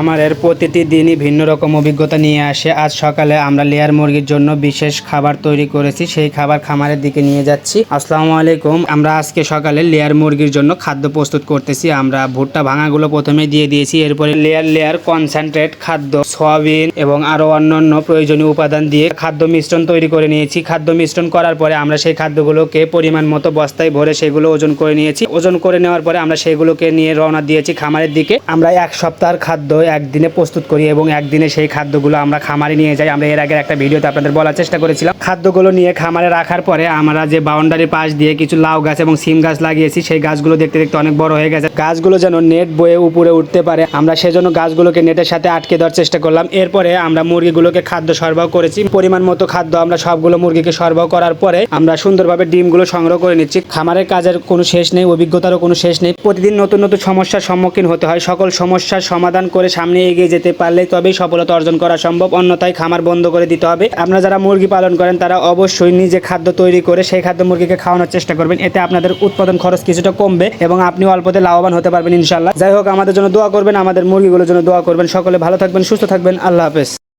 খামারের প্রতিটি দিনই ভিন্ন রকম অভিজ্ঞতা নিয়ে আসে। আজ সকালে আমরা লেয়ার মুরগির জন্য বিশেষ খাবার তৈরি করেছি, সেই খাবার খামারের দিকে নিয়ে যাচ্ছি। আসসালামু আলাইকুম। আমরা আজকে সকালে লেয়ার মুরগির জন্য খাদ্য প্রস্তুত করতেছি। আমরা ভুট্টা ভাঙাগুলো প্রথমে দিয়ে দিয়েছি। এরপরে লেয়ার লেয়ার কনসেন্ট্রেট খাদ্য, সয়াবিন এবং আরও অন্যান্য প্রয়োজনীয় উপাদান দিয়ে খাদ্য মিশ্রণ তৈরি করে নিয়েছি। খাদ্য মিশ্রণ করার পরে আমরা সেই খাদ্যগুলোকে পরিমাণ মতো বস্তায় ভরে সেগুলো ওজন করে নিয়েছি। ওজন করে নেওয়ার পরে আমরা সেগুলোকে নিয়ে রওনা দিয়েছি খামারের দিকে। আমরা এক সপ্তাহের খাদ্য একদিনে প্রস্তুত করি এবং একদিনে সেই খাদ্যগুলো আমরা খামারে নিয়ে যাই। আমরা এর আগের একটা ভিডিওতে আপনাদের বলার চেষ্টা করেছিলাম। খাদ্যগুলো নিয়ে খামারে রাখার পরে আমরা যে বাউন্ডারির পাশ দিয়ে কিছু লাউ গাছ এবং সিম গাছ লাগিয়েছি, সেই গাছগুলো দেখতে দেখতে অনেক বড় হয়ে গেছে। গাছগুলো যেন নেট বয়ে উপরে উঠতে পারে। আমরা সেজন্য গাছগুলোকে নেটের সাথে আটকে দেওয়ার চেষ্টা করলাম। এরপরে আমরা মুরগিগুলোকে খাদ্য সরবরাহ করেছি। পরিমাণ মতো খাদ্য আমরা সবগুলো মুরগিকে সরবরাহ করার পরে আমরা সুন্দরভাবে ডিমগুলো সংগ্রহ করে নিচ্ছি। খামারের কাজের কোনো শেষ নেই, অভিজ্ঞতারও কোনো শেষ নেই। প্রতিদিন নতুন নতুন সমস্যার সম্মুখীন হতে হয়। সকল সমস্যার সমাধান করে সামনে এগিয়ে যেতে পারলে তবেই সফলতা অর্জন করা সম্ভব, অন্যথায় খামার বন্ধ করে দিতে হবে। আপনারা যারা মুরগি পালন করেন, তারা অবশ্যই নিজে খাদ্য তৈরি করে সেই খাদ্য মুরগিকে খাওয়ানোর চেষ্টা করবেন। এতে আপনাদের উৎপাদন খরচ কিছুটা কমবে এবং আপনি অল্পতে লাভবান হতে পারবেন ইনশাল্লাহ যাই হোক, আমাদের জন্য দোয়া করবেন, আমাদের মুরগিগুলোর জন্য দোয়া করবেন। সকলে ভালো থাকবেন, সুস্থ থাকবেন। আল্লাহ হাফেজ।